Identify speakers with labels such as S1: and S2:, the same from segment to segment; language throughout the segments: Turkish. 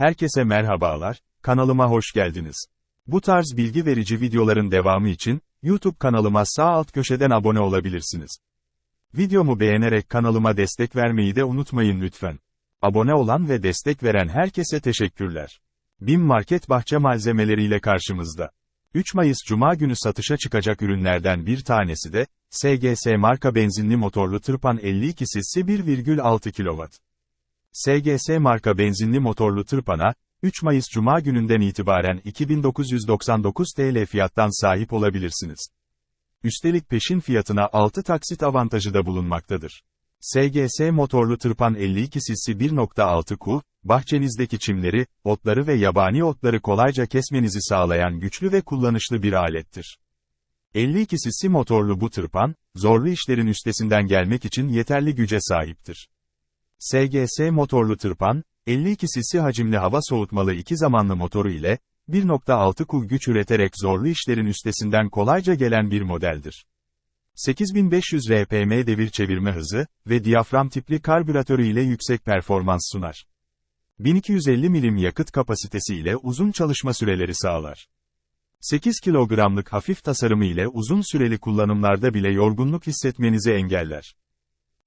S1: Herkese merhabalar, kanalıma hoş geldiniz. Bu tarz bilgi verici videoların devamı için, YouTube kanalıma sağ alt köşeden abone olabilirsiniz. Videomu beğenerek kanalıma destek vermeyi de unutmayın lütfen. Abone olan ve destek veren herkese teşekkürler. BİM Market bahçe malzemeleriyle karşımızda. 3 Mayıs Cuma günü satışa çıkacak ürünlerden bir tanesi de, SGS marka benzinli motorlu tırpan 52 sisi 1,6 kW. SGS marka benzinli motorlu tırpana, 3 Mayıs Cuma gününden itibaren 2999 TL fiyattan sahip olabilirsiniz. Üstelik peşin fiyatına 6 taksit avantajı da bulunmaktadır. SGS motorlu tırpan 52 cc 1.6 ku, bahçenizdeki çimleri, otları ve yabani otları kolayca kesmenizi sağlayan güçlü ve kullanışlı bir alettir. 52 cc motorlu bu tırpan, zorlu işlerin üstesinden gelmek için yeterli güce sahiptir. SGS motorlu tırpan, 52 cc hacimli hava soğutmalı iki zamanlı motoru ile, 1.6 kub güç üreterek zorlu işlerin üstesinden kolayca gelen bir modeldir. 8500 RPM devir çevirme hızı ve diyafram tipli karbüratörü ile yüksek performans sunar. 1250 milim yakıt kapasitesi ile uzun çalışma süreleri sağlar. 8 kilogramlık hafif tasarımı ile uzun süreli kullanımlarda bile yorgunluk hissetmenizi engeller.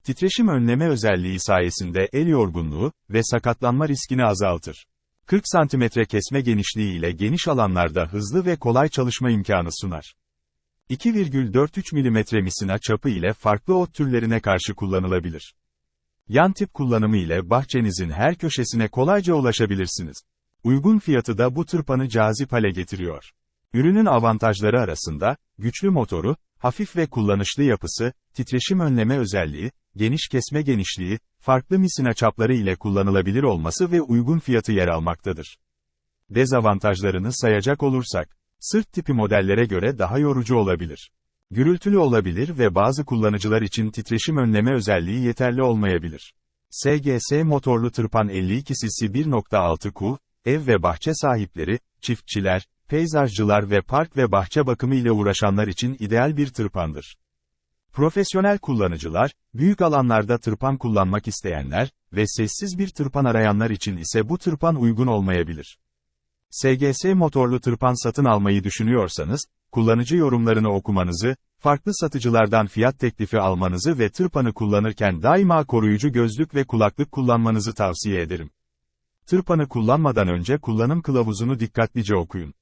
S1: Titreşim önleme özelliği sayesinde el yorgunluğu ve sakatlanma riskini azaltır. 40 cm kesme genişliği ile geniş alanlarda hızlı ve kolay çalışma imkanı sunar. 2,43 mm misina çapı ile farklı ot türlerine karşı kullanılabilir. Yan tip kullanımı ile bahçenizin her köşesine kolayca ulaşabilirsiniz. Uygun fiyatı da bu tırpanı cazip hale getiriyor. Ürünün avantajları arasında, güçlü motoru, hafif ve kullanışlı yapısı, titreşim önleme özelliği, geniş kesme genişliği, farklı misina çapları ile kullanılabilir olması ve uygun fiyatı yer almaktadır. Dezavantajlarını sayacak olursak, sırt tipi modellere göre daha yorucu olabilir. Gürültülü olabilir ve bazı kullanıcılar için titreşim önleme özelliği yeterli olmayabilir. SGS motorlu tırpan 52 cc 1.6 ku, ev ve bahçe sahipleri, çiftçiler, peyzajcılar ve park ve bahçe bakımı ile uğraşanlar için ideal bir tırpandır. Profesyonel kullanıcılar, büyük alanlarda tırpan kullanmak isteyenler ve sessiz bir tırpan arayanlar için ise bu tırpan uygun olmayabilir. SGS motorlu tırpan satın almayı düşünüyorsanız, kullanıcı yorumlarını okumanızı, farklı satıcılardan fiyat teklifi almanızı ve tırpanı kullanırken daima koruyucu gözlük ve kulaklık kullanmanızı tavsiye ederim. Tırpanı kullanmadan önce kullanım kılavuzunu dikkatlice okuyun.